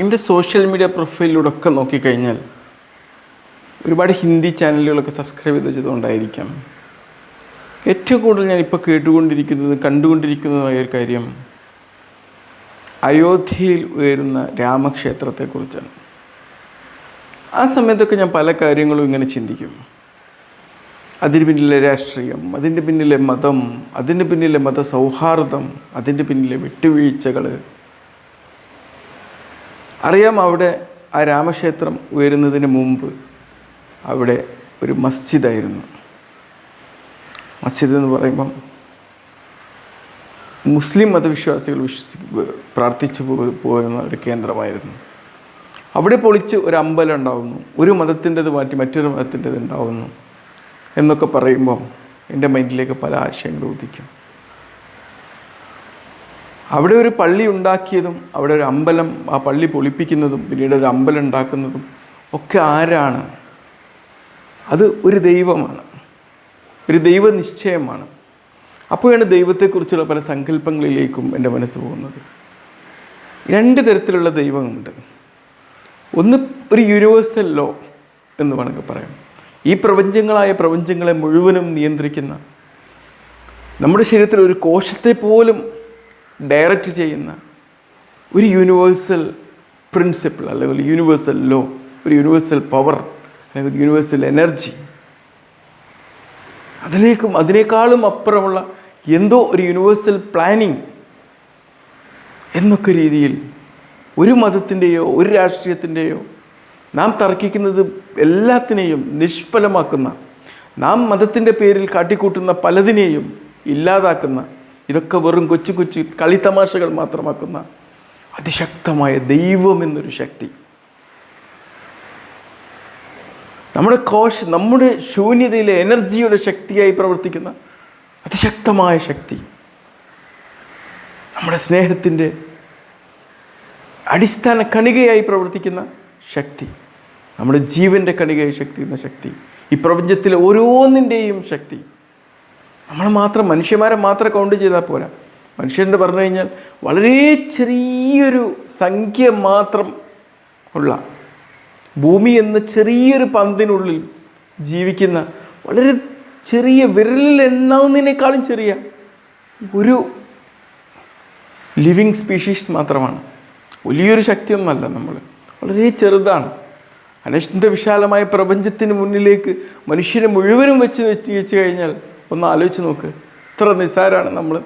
എന്റെ social media പ്രൊഫൈലിലൂടെ ഒക്കെ നോക്കിക്കഴിഞ്ഞാൽ ഒരുപാട് ഹിന്ദി ചാനലുകളൊക്കെ സബ്സ്ക്രൈബ് ചെയ്ത് വെച്ചതുകൊണ്ടായിരിക്കാം. ഏറ്റവും കൂടുതൽ ഞാൻ കേട്ടുകൊണ്ടിരിക്കുന്നതും കണ്ടുകൊണ്ടിരിക്കുന്നതുമായ ഒരു കാര്യം അയോധ്യയിൽ ഉയരുന്ന രാമക്ഷേത്രത്തെക്കുറിച്ചാണ്. ആ സമയത്തൊക്കെ ഞാൻ പല കാര്യങ്ങളും ഇങ്ങനെ ചിന്തിക്കും. അതിന് പിന്നിലെ രാഷ്ട്രീയം അതിന്റെ പിന്നിലെ മതം അതിന്റെ പിന്നിലെ മതസൗഹാർദ്ദം അതിന്റെ പിന്നിലെ വിട്ടുവീഴ്ചകൾ അറിയാം അവിടെ ആ രാമക്ഷേത്രം ഉയരുന്നതിന് മുമ്പ് അവിടെ ഒരു മസ്ജിദായിരുന്നു. മസ്ജിദ് എന്ന് പറയുമ്പം മുസ്ലിം മതവിശ്വാസികൾ വിശ്വസി പ്രാർത്ഥിച്ചു പോകുന്ന ഒരു കേന്ദ്രമായിരുന്നു. അവിടെ പൊളിച്ച് ഒരു അമ്പലം ഉണ്ടാവുന്നു. ഒരു മതത്തിന്റെത് മാറ്റി മറ്റൊരു മതത്തിന്റെത് ഉണ്ടാവുന്നു എന്നൊക്കെ പറയുമ്പോൾ എന്റെ മൈൻഡിലേക്ക് പല ആശയങ്ങളും ഉദിക്കും. അവിടെ ഒരു പള്ളി ഉണ്ടാക്കിയതും അവിടെ ഒരു അമ്പലം ആ പള്ളി പൊളിപ്പിക്കുന്നതും പിന്നീട് ഒരു അമ്പലം ഉണ്ടാക്കുന്നതും ഒക്കെ ആരാണ്? അത് ഒരു ദൈവമാണ്. ഒരു ദൈവനിശ്ചയമാണ് അപ്പോഴാണ് ദൈവത്തെക്കുറിച്ചുള്ള പല സങ്കല്പങ്ങളിലേക്കും എന്റെ മനസ്സ് പോകുന്നത്. രണ്ട് തരത്തിലുള്ള ദൈവമുണ്ട് ഒന്ന് ഒരു യൂണിവേഴ്സൽ ലോ എന്ന് വേണമെങ്കിൽ പറയാം. ഈ പ്രപഞ്ചങ്ങളായ പ്രപഞ്ചങ്ങളെ മുഴുവനും നിയന്ത്രിക്കുന്ന നമ്മുടെ ശരീരത്തിൽ ഒരു കോശത്തെ പോലും ഡയറക്റ്റ് ചെയ്യുന്ന ഒരു യൂണിവേഴ്സൽ പ്രിൻസിപ്പിൾ അല്ലെങ്കിൽ യൂണിവേഴ്സൽ ലോ ഒരു യൂണിവേഴ്സൽ പവർ അല്ലെങ്കിൽ യൂണിവേഴ്സൽ എനർജി അതിലേക്കും അതിനേക്കാളും അപ്പുറമുള്ള എന്തോ ഒരു യൂണിവേഴ്സൽ പ്ലാനിങ് എന്നൊക്കെ രീതിയിൽ ഒരു മതത്തിന്റെയോ ഒരു രാഷ്ട്രീയത്തിന്റെയോ നാം തർക്കിക്കുന്നത് എല്ലാത്തിനെയും നിഷ്ഫലമാക്കുന്ന നാം മതത്തിന്റെ പേരിൽ കാട്ടിക്കൂട്ടുന്ന പലതിനെയും ഇല്ലാതാക്കുന്ന ഇതൊക്കെ വെറും കൊച്ചു കൊച്ചു കളിത്തമാശകൾ മാത്രമാക്കുന്ന അതിശക്തമായ ദൈവം എന്നൊരു ശക്തി. നമ്മുടെ കോശ നമ്മുടെ ശൂന്യതയിലെ എനർജിയുടെ ശക്തിയായി പ്രവർത്തിക്കുന്ന അതിശക്തമായ ശക്തി. നമ്മുടെ സ്നേഹത്തിന്റെ അടിസ്ഥാന കണികയായി പ്രവർത്തിക്കുന്ന ശക്തി. നമ്മുടെ ജീവന്റെ കണികയായി ശക്തി എന്ന ശക്തി. ഈ പ്രപഞ്ചത്തിലെ ഓരോന്നിന്റെയും ശക്തി. നമ്മൾ മാത്രം മനുഷ്യന്മാരെ മാത്രം കൗണ്ട് ചെയ്താൽ പോരാ. മനുഷ്യന്റെ പറഞ്ഞു കഴിഞ്ഞാൽ വളരെ ചെറിയൊരു സംഖ്യ മാത്രം ഉള്ള ഭൂമി എന്ന ചെറിയൊരു പന്തിനുള്ളിൽ ജീവിക്കുന്ന വളരെ ചെറിയ വിരലിൽ എണ്ണാവുന്നതിനേക്കാളും ചെറിയ ഒരു ലിവിങ് സ്പീഷീസ് മാത്രമാണ്. വലിയൊരു ശക്തിയൊന്നുമല്ല നമ്മൾ വളരെ ചെറുതാണ്. അനശ്വര വിശാലമായ പ്രപഞ്ചത്തിന് മുന്നിലേക്ക് മനുഷ്യനെ മുഴുവനും വെച്ച് വെച്ച് വെച്ച് കഴിഞ്ഞാൽ ഒന്ന് ആലോചിച്ച് നോക്ക്. ഇത്ര നിസ്സാരമാണ് നമ്മൾ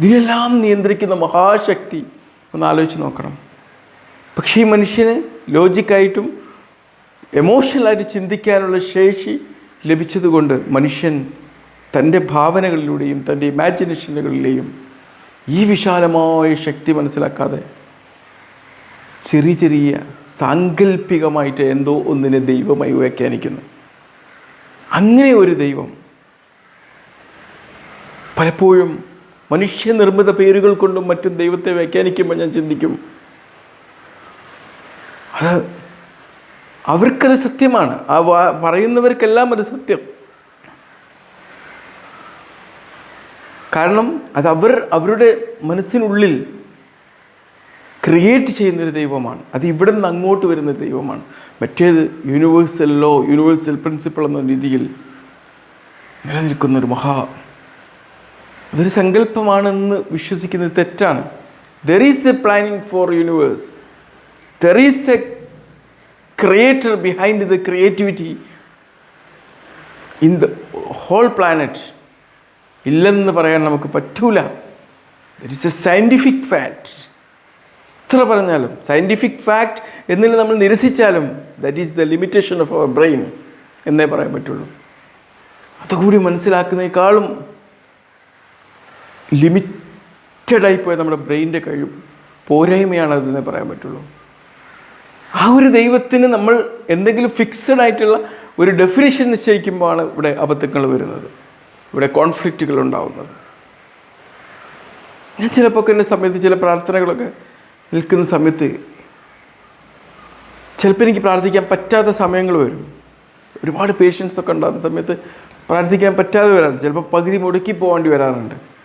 ഇതിനെല്ലാം നിയന്ത്രിക്കുന്ന മഹാശക്തി ഒന്ന് ആലോചിച്ച് നോക്കണം. പക്ഷേ ഈ മനുഷ്യന് ലോജിക്കായിട്ടും എമോഷണലായിട്ട് ചിന്തിക്കാനുള്ള ശേഷി ലഭിച്ചതുകൊണ്ട് മനുഷ്യൻ തന്റെ ഭാവനകളിലൂടെയും തന്റെ ഇമാജിനേഷനുകളിലെയും ഈ വിശാലമായ ശക്തി മനസ്സിലാക്കാതെ ചെറിയ ചെറിയ സാങ്കല്പികമായിട്ട് എന്തോ ഒന്നിനെ ദൈവമായി വ്യാഖ്യാനിക്കുന്നു. അങ്ങനെ ഒരു ദൈവം പലപ്പോഴും മനുഷ്യനിർമ്മിത പേരുകൾ കൊണ്ടും മറ്റും ദൈവത്തെ വ്യാഖ്യാനിക്കുമ്പോൾ ഞാൻ ചിന്തിക്കും അത് അവർക്കത് സത്യമാണ്. ആ പറയുന്നവർക്കെല്ലാം അത് സത്യം. കാരണം അത് അവർ അവരുടെ മനസ്സിനുള്ളിൽ ക്രിയേറ്റ് ചെയ്യുന്നൊരു ദൈവമാണ്. അത് ഇവിടെ നിന്ന് അങ്ങോട്ട് വരുന്ന ദൈവമാണ്. മറ്റേത് യൂണിവേഴ്സൽ ലോ യൂണിവേഴ്സൽ പ്രിൻസിപ്പിൾ എന്ന രീതിയിൽ നിലനിൽക്കുന്നൊരു മഹാ അതൊരു സങ്കല്പമാണെന്ന് വിശ്വസിക്കുന്നത് തെറ്റാണ്. There is a planning for universe there is a creator behind the creativity in the whole planet ഇല്ലെന്ന് പറയാൻ നമുക്ക് പറ്റൂല. There is a scientific fact എത്ര പറഞ്ഞാലും സയന്റിഫിക് ഫാക്ട് എന്നിൽ നമ്മൾ നിരസിച്ചാലും that is the limitation of our brain എന്നേ പറയാൻ പറ്റുള്ളൂ. അതുകൂടി മനസ്സിലാക്കുന്നതിനേക്കാളും ലിമിറ്റഡായി പോയ നമ്മുടെ ബ്രെയിന്റെ കഴിവ് പോരായ്മയാണ് അതെന്നേ പറയാൻ പറ്റുള്ളൂ. ആ ഒരു ദൈവത്തിന് നമ്മൾ എന്തെങ്കിലും ഫിക്സഡ് ആയിട്ടുള്ള ഒരു ഡെഫിനേഷൻ നിശ്ചയിക്കുമ്പോഴാണ് ഇവിടെ അബദ്ധങ്ങൾ വരുന്നത്. ഇവിടെ കോൺഫ്ലിക്റ്റുകൾ ഉണ്ടാവുന്നത്. ഞാൻ ചിലപ്പോൾ എന്റെ സമയത്ത് ചില പ്രാർത്ഥനകളൊക്കെ നിൽക്കുന്ന സമയത്ത് ചിലപ്പോൾ എനിക്ക് പ്രാർത്ഥിക്കാൻ പറ്റാത്ത സമയങ്ങൾ വരും. ഒരുപാട് പേഷ്യൻസ് ഒക്കെ ഉണ്ടാകുന്ന സമയത്ത് പ്രാർത്ഥിക്കാൻ പറ്റാതെ വരാറുണ്ട്. ചിലപ്പോൾ പകുതി മുടക്കി പോകേണ്ടി വരാറുണ്ട്.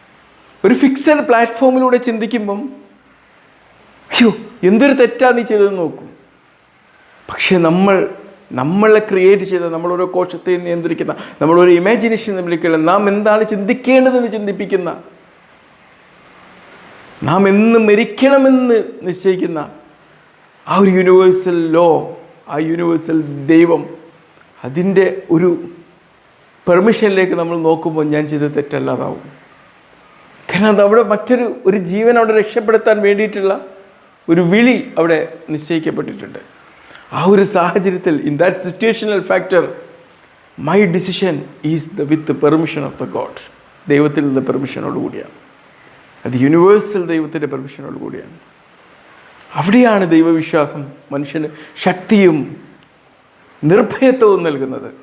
ഒരു ഫിക്സഡ് പ്ലാറ്റ്ഫോമിലൂടെ ചിന്തിക്കുമ്പം അയ്യോ എന്തൊരു തെറ്റാ നീ ചെയ്തതെന്ന് നോക്കും. പക്ഷേ നമ്മൾ നമ്മളെ ക്രിയേറ്റ് ചെയ്ത നമ്മളോരോ കോശത്തെ നിയന്ത്രിക്കുന്ന നമ്മളൊരു ഇമാജിനേഷൻ വിളിക്കുന്ന നാം എന്താണ് ചിന്തിക്കേണ്ടതെന്ന് ചിന്തിപ്പിക്കുന്ന നാം എന്ന് മരിക്കണമെന്ന് നിശ്ചയിക്കുന്ന ആ ഒരു യൂണിവേഴ്സൽ ലോ ആ യൂണിവേഴ്സൽ ദൈവം അതിന്റെ ഒരു പെർമിഷനിലേക്ക് നമ്മൾ നോക്കുമ്പോൾ ഞാൻ ചെയ്ത് തെറ്റല്ലാതാവും. കാരണം അവിടെ മറ്റൊരു ഒരു ജീവൻ അവിടെ രക്ഷപ്പെടുത്താൻ വേണ്ടിയിട്ടുള്ള ഒരു വിളി അവിടെ നിശ്ചയിക്കപ്പെട്ടിട്ടുണ്ട്. ആ ഒരു സാഹചര്യത്തിൽ in that situational factor my decision is the with permission of the God ദൈവത്തിൽ നിന്ന് പെർമിഷനോട് കൂടിയാണ്. അത് യൂണിവേഴ്സൽ ദൈവത്തിന്റെ പെർമിഷനോട് കൂടിയാണ്. അവിടെയാണ് ദൈവവിശ്വാസം മനുഷ്യന് ശക്തിയും നിർഭയത്വവും നൽകുന്നത്.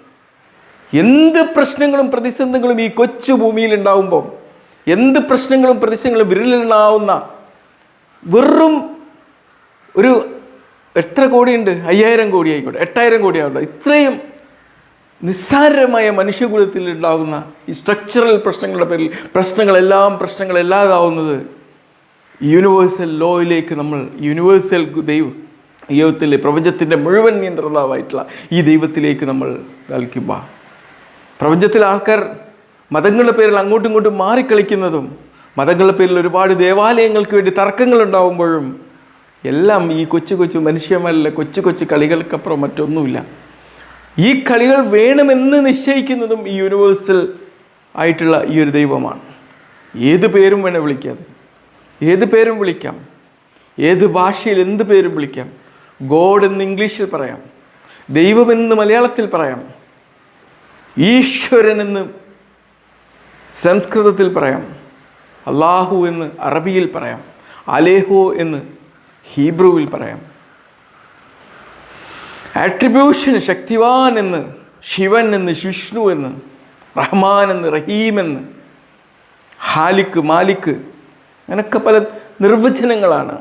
എന്ത് പ്രശ്നങ്ങളും പ്രതിസന്ധികളും ഈ കൊച്ചു ഭൂമിയിൽ ഉണ്ടാവുമ്പോൾ എന്ത് പ്രശ്നങ്ങളും പ്രതിസന്ധികളും വിരലിലുണ്ടാവുന്ന വെറും ഒരു എത്ര കോടിയുണ്ട്? അയ്യായിരം കോടി ആയിക്കോട്ടെ എട്ടായിരം കോടി ആവട്ടെ ഇത്രയും നിസ്സാരമായ മനുഷ്യകുലത്തിൽ ഉണ്ടാകുന്ന ഈ സ്ട്രക്ചറൽ പ്രശ്നങ്ങളുടെ പേരിൽ പ്രശ്നങ്ങളെല്ലാം പ്രശ്നങ്ങളെല്ലാതാവുന്നത് യൂണിവേഴ്സൽ ലോയിലേക്ക് നമ്മൾ യൂണിവേഴ്സൽ ദൈവം ദൈവത്തിലെ പ്രപഞ്ചത്തിന്റെ മുഴുവൻ നിയന്ത്രണമായിട്ടുള്ള ഈ ദൈവത്തിലേക്ക് നമ്മൾ നൽകുമ്പോൾ. പ്രപഞ്ചത്തിലെ ആൾക്കാർ മതങ്ങളുടെ പേരിൽ അങ്ങോട്ടും ഇങ്ങോട്ടും മാറിക്കളിക്കുന്നതും മതങ്ങളുടെ പേരിൽ ഒരുപാട് ദേവാലയങ്ങൾക്ക് വേണ്ടി തർക്കങ്ങൾ ഉണ്ടാവുമ്പോഴും എല്ലാം ഈ കൊച്ചു കൊച്ചു മനുഷ്യന്മാരിലെ കൊച്ചു കൊച്ചു കളികൾക്കപ്പുറം മറ്റൊന്നുമില്ല. ഈ കളികൾ വേണമെന്ന് നിശ്ചയിക്കുന്നതും ഈ യൂണിവേഴ്സൽ ആയിട്ടുള്ള ഈ ഒരു ദൈവമാണ്. ഏത് പേരും വേണേൽ വിളിക്കാതെ ഏത് പേരും വിളിക്കാം? ഏത് ഭാഷയിൽ എന്ത് പേരും വിളിക്കാം? ഗോഡ് എന്ന് ഇംഗ്ലീഷിൽ പറയാം. ദൈവമെന്ന് മലയാളത്തിൽ പറയാം. ഈശ്വരൻ എന്ന് സംസ്കൃതത്തിൽ പറയാം. അള്ളാഹു എന്ന് അറബിയിൽ പറയാം. അലേഹോ എന്ന് ഹീബ്രുവിൽ പറയാം. ആട്രിബ്യൂഷൻ ശക്തിവാൻ എന്ന് ശിവൻ എന്ന് വിഷ്ണു എന്ന് റഹ്മാൻ എന്ന് റഹീം എന്ന് ഹാലിക്ക് മാലിക്ക് അങ്ങനൊക്കെ പല നിർവചനങ്ങളാണ്.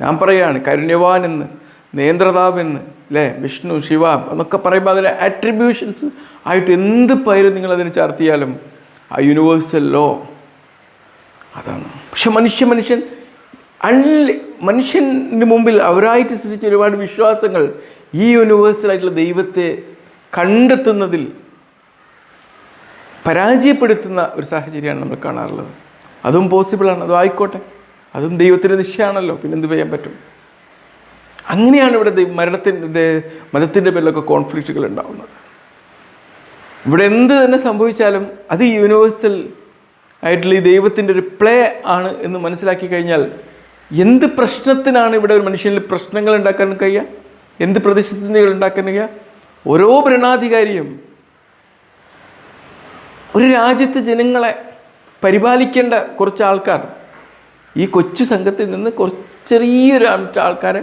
ഞാൻ പറയാണ് കരുണ്യവാൻ എന്ന് നേന്ത്രതാവ് എന്ന് അല്ലേ വിഷ്ണു ശിവ എന്നൊക്കെ പറയുമ്പോൾ അതിന് ആട്രിബ്യൂഷൻസ് ആയിട്ട് എന്ത് പേര് നിങ്ങൾ അതിന് ചാർത്തിയാലും ആ യൂണിവേഴ്സൽ ലോ അതാണ്. പക്ഷെ മനുഷ്യ മനുഷ്യൻ അല്ല മനുഷ്യന് മുമ്പിൽ അവരായിട്ട് സൃഷ്ടിച്ച ഒരുപാട് വിശ്വാസങ്ങൾ ഈ യൂണിവേഴ്സലായിട്ടുള്ള ദൈവത്തെ കണ്ടെത്തുന്നതിൽ പരാജയപ്പെടുത്തുന്ന ഒരു സാഹചര്യമാണ് നമ്മൾ കാണാറുള്ളത്. അതും പോസിബിളാണ് അതും ആയിക്കോട്ടെ. അതും ദൈവത്തിന്റെ നിശ്ചയമാണല്ലോ പിന്നെ എന്ത് ചെയ്യാൻ പറ്റും? അങ്ങനെയാണ് ഇവിടെ മരണത്തിന്റെ മതത്തിന്റെ പേരിലൊക്കെ കോൺഫ്ലിക്റ്റുകൾ ഉണ്ടാകുന്നത് ഇവിടെ എന്ത് തന്നെ സംഭവിച്ചാലും അത് യൂണിവേഴ്സൽ ആയിട്ടുള്ള ഈ ദൈവത്തിന്റെ ഒരു പ്ലേ ആണ് എന്ന് മനസ്സിലാക്കി കഴിഞ്ഞാൽ എന്ത് പ്രശ്നത്തിനാണ് ഇവിടെ ഒരു മനുഷ്യനിൽ പ്രശ്നങ്ങൾ ഉണ്ടാക്കാൻ കഴിയുക? എന്ത് പ്രതിസന്ധികൾ ഉണ്ടാക്കാൻ കഴിയുക? ഓരോ ഭരണാധികാരിയും ഒരു രാജ്യത്തെ ജനങ്ങളെ പരിപാലിക്കേണ്ട കുറച്ച് ആൾക്കാർ ഈ കൊച്ചു സംഘത്തിൽ നിന്ന് കുറച്ച് ചെറിയൊരു ആൾക്കാരെ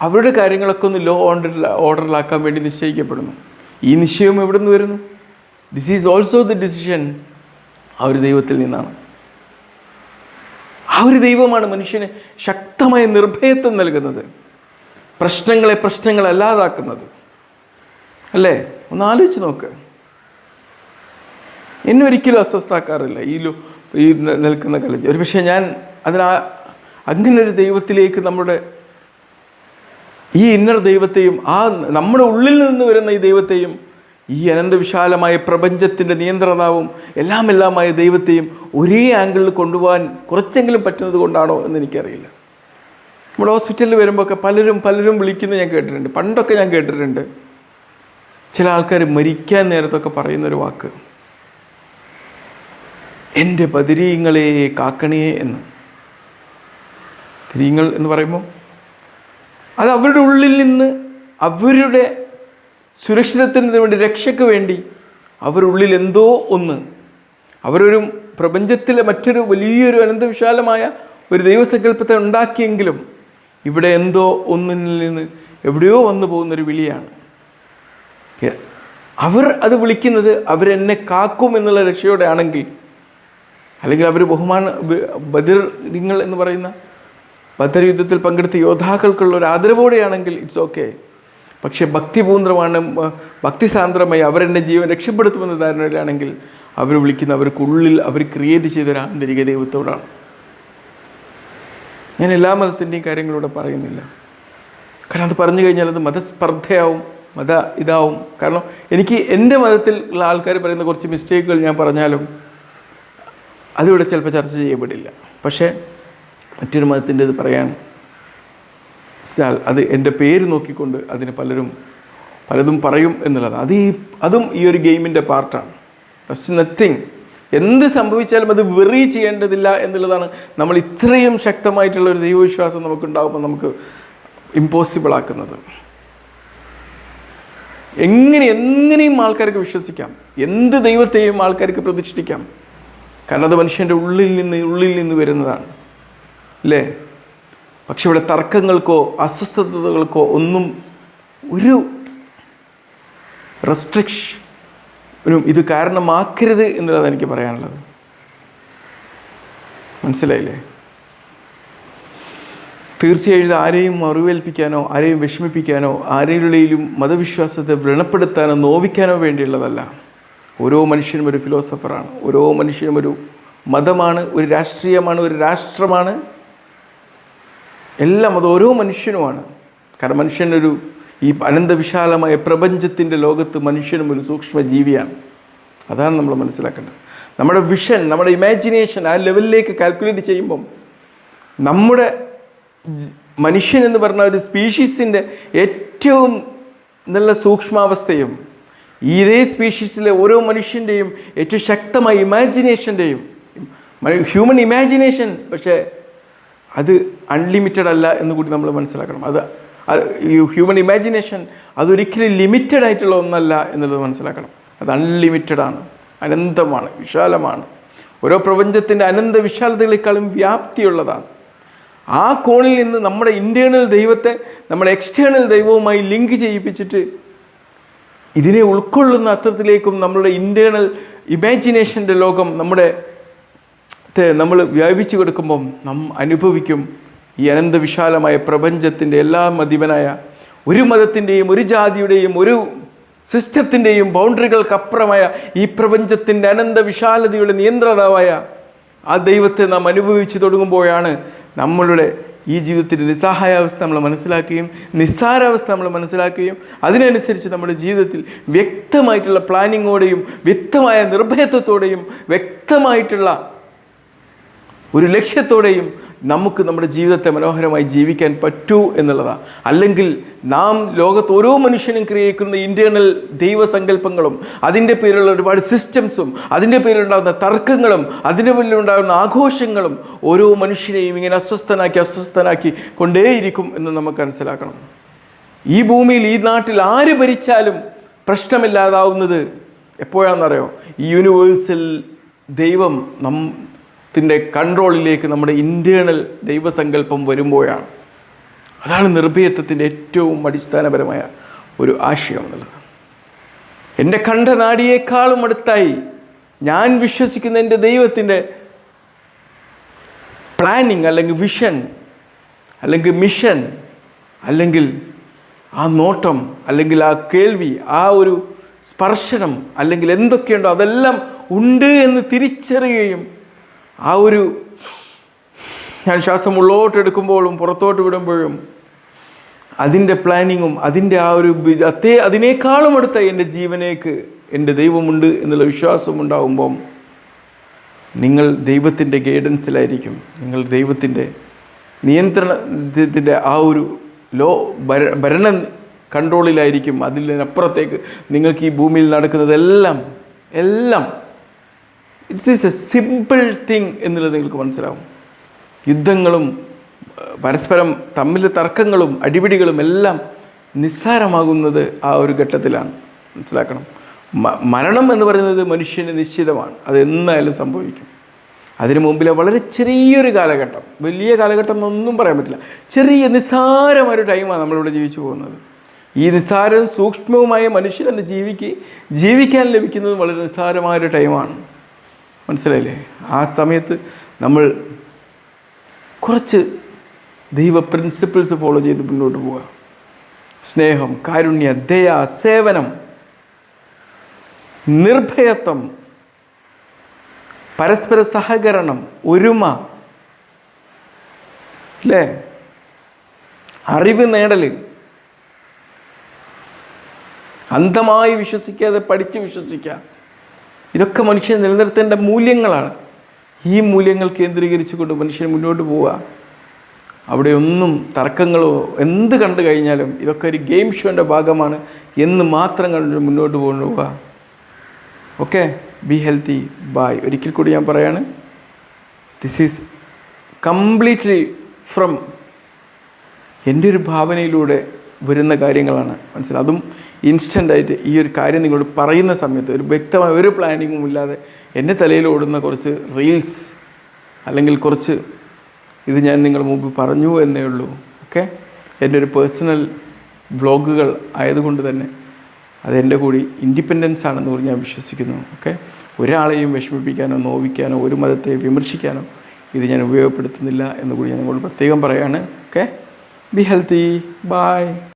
അവരുടെ കാര്യങ്ങളൊക്കെ ഒന്ന് ലോ ഓർഡറിൽ ഓർഡറിലാക്കാൻ വേണ്ടി നിശ്ചയിക്കപ്പെടുന്നു. ഈ നിശ്ചയം എവിടെ നിന്ന് വരുന്നു? This is also the decision ആ ഒരു ദൈവത്തിൽ നിന്നാണ്. ആ ഒരു ദൈവമാണ് മനുഷ്യന് ശക്തമായ നിർഭയത്വം നൽകുന്നത്. പ്രശ്നങ്ങളെ പ്രശ്നങ്ങളല്ലാതാക്കുന്നത് അല്ലേ? ഒന്ന് ആലോചിച്ച് നോക്ക്. എന്നെ ഒരിക്കലും അസ്വസ്ഥാക്കാറില്ല. ഈ ഈ നിൽക്കുന്ന കളി ഒരു പക്ഷേ ഞാൻ അതിനാ അങ്ങനൊരു ദൈവത്തിലേക്ക് നമ്മുടെ ഈ ഇന്നർ ദൈവത്തെയും ആ നമ്മുടെ ഉള്ളിൽ നിന്ന് വരുന്ന ഈ ദൈവത്തെയും ഈ അനന്തവിശാലമായ പ്രപഞ്ചത്തിന്റെ നിയന്ത്രണവും എല്ലാം എല്ലാമായ ദൈവത്തെയും ഒരേ ആംഗിളിൽ കൊണ്ടുപോകാൻ കുറച്ചെങ്കിലും പറ്റുന്നത് കൊണ്ടാണോ എന്ന് എനിക്കറിയില്ല. നമ്മുടെ ഹോസ്പിറ്റലിൽ വരുമ്പോൾ ഒക്കെ പലരും പലരും വിളിക്കുന്നത് ഞാൻ കേട്ടിട്ടുണ്ട്. പണ്ടൊക്കെ ഞാൻ കേട്ടിട്ടുണ്ട്. ചില ആൾക്കാർ മരിക്കാൻ നേരത്തൊക്കെ പറയുന്നൊരു വാക്ക്. എന്റെ പതിരീങ്ങളെ കാക്കണേ എന്ന്. തിരിയങ്ങൾ എന്ന് പറയുമ്പോൾ അത് അവരുടെ ഉള്ളിൽ നിന്ന് അവരുടെ സുരക്ഷിതത്വത്തിന് വേണ്ടി രക്ഷയ്ക്ക് വേണ്ടി അവരുള്ളിൽ എന്തോ ഒന്ന് അവരൊരു പ്രപഞ്ചത്തിലെ മറ്റൊരു വലിയൊരു അനന്തവിശാലമായ ഒരു ദൈവസങ്കല്പത്തെ ഉണ്ടാക്കിയെങ്കിലും ഇവിടെ എന്തോ ഒന്നിൽ നിന്ന് എവിടെയോ വന്നു പോകുന്നൊരു വിളിയാണ്. അവർ അത് വിളിക്കുന്നത് അവരെന്നെ കാക്കും എന്നുള്ള രക്ഷയോടെ ആണെങ്കിൽ അല്ലെങ്കിൽ അവർ ബഹുമാന ബദിർ നിങ്ങൾ എന്ന് പറയുന്ന ബദർ യുദ്ധത്തിൽ പങ്കെടുത്ത യോദ്ധാക്കൾക്കുള്ള ഒരു ആദരവോടെയാണെങ്കിൽ ഇറ്റ്സ് ഓക്കെ പക്ഷേ ഭക്തി ഭക്തിസാന്ദ്രമായി അവരെന്നെ ജീവൻ രക്ഷപ്പെടുത്തുമെന്ന ധാരണയിലാണെങ്കിൽ അവർ വിളിക്കുന്ന അവർക്കുള്ളിൽ അവർ ക്രിയേറ്റ് ചെയ്ത ഒരു ആന്തരിക ദൈവത്തോടാണ്. ഞാൻ എല്ലാ മതത്തിന്റെയും കാര്യങ്ങളിലൂടെ പറയുന്നില്ല. കാരണം അത് പറഞ്ഞു കഴിഞ്ഞാൽ അത് മതസ്പർദ്ധയാവും മത ഇതാവും. കാരണം എനിക്ക് എന്റെ മതത്തിൽ ഉള്ള ആൾക്കാർ പറയുന്ന കുറച്ച് മിസ്റ്റേക്കുകൾ ഞാൻ പറഞ്ഞാലും അതിവിടെ ചിലപ്പോൾ ചർച്ച ചെയ്യപ്പെടില്ല. പക്ഷേ മറ്റൊരു മതത്തിന്റെ ഇത് പറയാൻ വെച്ചാൽ അത് എന്റെ പേര് നോക്കിക്കൊണ്ട് അതിന് പലരും പലതും പറയും എന്നുള്ളതാണ് അത് ഈ അതും ഈ ഒരു ഗെയിമിന്റെ പാർട്ടാണ്. ഫസ്റ്റ് നത്തിങ് എന്ത് സംഭവിച്ചാലും അത് വെറി ചെയ്യേണ്ടതില്ല എന്നുള്ളതാണ് നമ്മൾ ഇത്രയും ശക്തമായിട്ടുള്ള ഒരു ദൈവവിശ്വാസം നമുക്കുണ്ടാകുമ്പോൾ നമുക്ക് ഇമ്പോസിബിൾ ആക്കുന്നത്. എങ്ങനെ എങ്ങനെയും ആൾക്കാർക്ക് വിശ്വസിക്കാം. എന്ത് ദൈവത്തെയും ആൾക്കാർക്ക് പ്രതിഷ്ഠിക്കാം. കാരണം അത് മനുഷ്യന്റെ ഉള്ളിൽ നിന്ന് ഉള്ളിൽ നിന്ന് വരുന്നതാണ്. അല്ലേ പക്ഷെ ഇവിടെ തർക്കങ്ങൾക്കോ അസ്വസ്ഥതകൾക്കോ ഒന്നും ഒരു റെസ്ട്രിക്ഷനും ഇത് കാരണമാക്കരുത് എന്നുള്ളതാണ് എനിക്ക് പറയാനുള്ളത്. മനസ്സിലായില്ലേ? തീർച്ചയായും ആരെയും മറുവേൽപ്പിക്കാനോ ആരെയും വിഷമിപ്പിക്കാനോ ആരെയുടെയും മതവിശ്വാസത്തെ വ്രണപ്പെടുത്താനോ നോവിക്കാനോ വേണ്ടിയുള്ളതല്ല. ഓരോ മനുഷ്യനും ഒരു ഫിലോസഫറാണ് ഓരോ മനുഷ്യനും ഒരു മതമാണ് ഒരു രാഷ്ട്രീയമാണ് ഒരു രാഷ്ട്രമാണ്. എല്ലാം അത് ഓരോ മനുഷ്യനുമാണ്. കാരണം മനുഷ്യനൊരു ഈ അനന്തവിശാലമായ പ്രപഞ്ചത്തിന്റെ ലോകത്ത് മനുഷ്യനും ഒരു സൂക്ഷ്മ ജീവിയാണ് അതാണ് നമ്മൾ മനസ്സിലാക്കേണ്ടത്. നമ്മുടെ വിഷൻ നമ്മുടെ ഇമാജിനേഷൻ ആ ലെവലിലേക്ക് കാൽക്കുലേറ്റ് ചെയ്യുമ്പം നമ്മുടെ മനുഷ്യൻ എന്ന് പറഞ്ഞ ഒരു സ്പീഷീസിന്റെ ഏറ്റവും നല്ല സൂക്ഷ്മാവസ്ഥയും ഇതേ സ്പീഷീസിലെ ഓരോ മനുഷ്യന്റെയും ഏറ്റവും ശക്തമായ ഇമാജിനേഷന്റെയും ഹ്യൂമൻ ഇമാജിനേഷൻ പക്ഷേ അത് അൺലിമിറ്റഡ് അല്ല എന്ന് കൂടി നമ്മൾ മനസ്സിലാക്കണം. അത് ഹ്യൂമൻ ഇമാജിനേഷൻ അതൊരിക്കലും ലിമിറ്റഡ് ആയിട്ടുള്ള ഒന്നല്ല എന്നുള്ളത് മനസ്സിലാക്കണം. അത് അൺലിമിറ്റഡ് ആണ് അനന്തമാണ് വിശാലമാണ്. ഓരോ പ്രപഞ്ചത്തിന്റെ അനന്ത വിശാലതകളെക്കാളും വ്യാപ്തിയുള്ളതാണ്. ആ കോണിൽ നിന്ന് നമ്മുടെ ഇന്റേണൽ ദൈവത്തെ നമ്മുടെ എക്സ്റ്റേണൽ ദൈവവുമായി ലിങ്ക് ചെയ്യിപ്പിച്ചിട്ട് ഇതിനെ ഉൾക്കൊള്ളുന്ന അത്തരത്തിലേക്കും നമ്മളുടെ ഇന്റേണൽ ഇമാജിനേഷന്റെ ലോകം നമ്മുടെ നമ്മൾ വ്യാപിച്ചു കൊടുക്കുമ്പം നാം അനുഭവിക്കും ഈ അനന്തവിശാലമായ പ്രപഞ്ചത്തിന്റെ എല്ലാ മതിവനായ ഒരു മതത്തിന്റെയും ഒരു ജാതിയുടെയും ഒരു സിസ്റ്റത്തിന്റെയും ബൗണ്ടറികൾക്കപ്പുറമായ ഈ പ്രപഞ്ചത്തിന്റെ അനന്തവിശാലതയുടെ നിയന്ത്രണമായ ആ ദൈവത്തെ നാം അനുഭവിച്ചു തുടങ്ങുമ്പോഴാണ് നമ്മളുടെ ഈ ജീവിതത്തിന്റെ നിസ്സഹായാവസ്ഥ നമ്മൾ മനസ്സിലാക്കുകയും നിസ്സാരാവസ്ഥ നമ്മൾ മനസ്സിലാക്കുകയും അതിനനുസരിച്ച് നമ്മുടെ ജീവിതത്തിൽ വ്യക്തമായിട്ടുള്ള പ്ലാനിങ്ങോടെയും വ്യക്തമായ നിർഭയത്വത്തോടെയും വ്യക്തമായിട്ടുള്ള ഒരു ലക്ഷ്യത്തോടെയും നമുക്ക് നമ്മുടെ ജീവിതത്തെ മനോഹരമായി ജീവിക്കാൻ പറ്റൂ എന്നുള്ളതാണ് അല്ലെങ്കിൽ നാം ലോകത്ത് ഓരോ മനുഷ്യനും ക്രിയേക്കുന്ന ഇന്റേർണൽ ദൈവസങ്കല്പങ്ങളും അതിന്റെ പേരിലുള്ള ഒരുപാട് സിസ്റ്റംസും അതിന്റെ പേരിലുണ്ടാകുന്ന തർക്കങ്ങളും അതിന്റെ പേരിലുണ്ടാകുന്ന ആഘോഷങ്ങളും ഓരോ മനുഷ്യനെയും ഇങ്ങനെ അസ്വസ്ഥനാക്കി അസ്വസ്ഥനാക്കി കൊണ്ടേയിരിക്കും എന്ന് നമുക്ക് മനസ്സിലാക്കണം. ഈ ഭൂമിയിൽ ഈ നാട്ടിൽ ആര് ഭരിച്ചാലും പ്രശ്നമില്ലാതാവുന്നത് എപ്പോഴാണെന്നറിയോ? ഈ യൂണിവേഴ്സിൽ ദൈവം നം ത്തിന്റെ കൺട്രോളിലേക്ക് നമ്മുടെ ഇന്റേണൽ ദൈവസങ്കല്പം വരുമ്പോഴാണ്. അതാണ് നിർഭയത്വത്തിന്റെ ഏറ്റവും അടിസ്ഥാനപരമായ ഒരു ആശയം എന്നുള്ളത് എന്റെ കണ്ഠനാടിയേക്കാളും അടുത്തായി ഞാൻ വിശ്വസിക്കുന്ന എന്റെ ദൈവത്തിന്റെ പ്ലാനിങ് അല്ലെങ്കിൽ വിഷൻ അല്ലെങ്കിൽ മിഷൻ അല്ലെങ്കിൽ ആ നോട്ടം അല്ലെങ്കിൽ ആ കേൾവി ആ ഒരു സ്പർശനം അല്ലെങ്കിൽ എന്തൊക്കെയുണ്ടോ അതെല്ലാം ഉണ്ട് എന്ന് തിരിച്ചറിയുകയും ആ ഒരു ഞാൻ ശ്വാസം ഉള്ളോട്ട് എടുക്കുമ്പോഴും പുറത്തോട്ട് വിടുമ്പോഴും അതിന്റെ പ്ലാനിങ്ങും അതിന്റെ ആ ഒരു അത്തേ അതേ അതിനേക്കാളും അടുത്ത എന്റെ ജീവനേക്ക് എന്റെ ദൈവമുണ്ട് എന്നുള്ള വിശ്വാസം ഉണ്ടാകുമ്പം നിങ്ങൾ ദൈവത്തിന്റെ ഗൈഡൻസിലായിരിക്കും നിങ്ങൾ ദൈവത്തിന്റെ നിയന്ത്രണത്തിന്റെ ആ ഒരു ലോ ഭര ഭരണ കൺട്രോളിലായിരിക്കും അതിനപ്പുറത്തേക്ക് നിങ്ങൾക്ക് ഈ ഭൂമിയിൽ നടക്കുന്നതെല്ലാം എല്ലാം it's is a simple thing എന്നുള്ളത് നിങ്ങൾക്ക് മനസ്സിലാവും. യുദ്ധങ്ങളും പരസ്പരം തമ്മിൽ തർക്കങ്ങളും അടിപിടികളും എല്ലാം നിസ്സാരമാകുന്നത് ആ ഒരു ഘട്ടത്തിലാണ്. മനസ്സിലാക്കണം. മരണം എന്ന് പറയുന്നത് മനുഷ്യന് നിശ്ചിതമാണ്. അത് സംഭവിക്കും. അതിനു മുമ്പിലെ വളരെ ചെറിയൊരു കാലഘട്ടം. വലിയ കാലഘട്ടം എന്നൊന്നും പറയാൻ പറ്റില്ല. ചെറിയ നിസ്സാരമായൊരു ടൈമാണ് നമ്മളിവിടെ ജീവിച്ചു പോകുന്നത്. ഈ നിസ്സാരവും സൂക്ഷ്മവുമായ മനുഷ്യരെന്ന് ജീവിക്ക് ജീവിക്കാൻ ലഭിക്കുന്നത് വളരെ നിസ്സാരമായൊരു ടൈമാണ് മനസ്സിലായില്ലേ? ആ സമയത്ത് നമ്മൾ കുറച്ച് ദൈവ പ്രിൻസിപ്പിൾസ് ഫോളോ ചെയ്ത് മുന്നോട്ട് പോവുക. സ്നേഹം കാരുണ്യ ദയ സേവനം നിർഭയത്വം പരസ്പര സഹകരണം ഒരുമ അല്ലേ? അറിവ് നേടൽ അന്ധമായി വിശ്വസിക്കാതെ പഠിച്ച് വിശ്വസിക്കുക. ഇതൊക്കെ മനുഷ്യൻ നിലനിർത്തേണ്ട മൂല്യങ്ങളാണ്. ഈ മൂല്യങ്ങൾ കേന്ദ്രീകരിച്ചുകൊണ്ട് മനുഷ്യൻ മുന്നോട്ട് പോവുക. അവിടെ ഒന്നും തർക്കങ്ങളോ എന്ത് കണ്ടു കഴിഞ്ഞാലും ഇതൊക്കെ ഒരു ഗെയിം ഷോന്റെ ഭാഗമാണ് എന്ന് മാത്രം കണ്ടിട്ട് മുന്നോട്ട് പോവുക. ഓക്കെ? Be healthy. ബായ് ഒരിക്കൽ കൂടി ഞാൻ പറയാണ്. ദിസ് ഈസ് കംപ്ലീറ്റ്ലി ഫ്രം എന്റെ ഒരു ഭാവനയിലൂടെ വരുന്ന കാര്യങ്ങളാണ്. മനസ്സിലായി അതും ഇൻസ്റ്റന്റായിട്ട് ഈ ഒരു കാര്യം നിങ്ങളോട് പറയുന്ന സമയത്ത് ഒരു വ്യക്തമായ ഒരു പ്ലാനിങ്ങും ഇല്ലാതെ എന്റെ തലയിൽ ഓടുന്ന കുറച്ച് റീൽസ് അല്ലെങ്കിൽ കുറച്ച് ഇത് ഞാൻ നിങ്ങൾ മുമ്പ് പറഞ്ഞു എന്നേ ഉള്ളൂ. ഓക്കെ എന്റെ ഒരു പേഴ്സണൽ വ്ളോഗുകൾ ആയതുകൊണ്ട് തന്നെ അതെന്റെ കൂടി ഇൻഡിപെൻഡൻസ് ആണെന്ന് കൂടി ഞാൻ വിശ്വസിക്കുന്നു. ഓക്കെ ഒരാളെയും വിഷമിപ്പിക്കാനോ നോവിക്കാനോ ഒരു മതത്തെ വിമർശിക്കാനോ ഇത് ഞാൻ ഉപയോഗപ്പെടുത്തുന്നില്ല എന്ന് കൂടി ഞാൻ നിങ്ങളോട് പ്രത്യേകം പറയാണ്. Okay be healthy by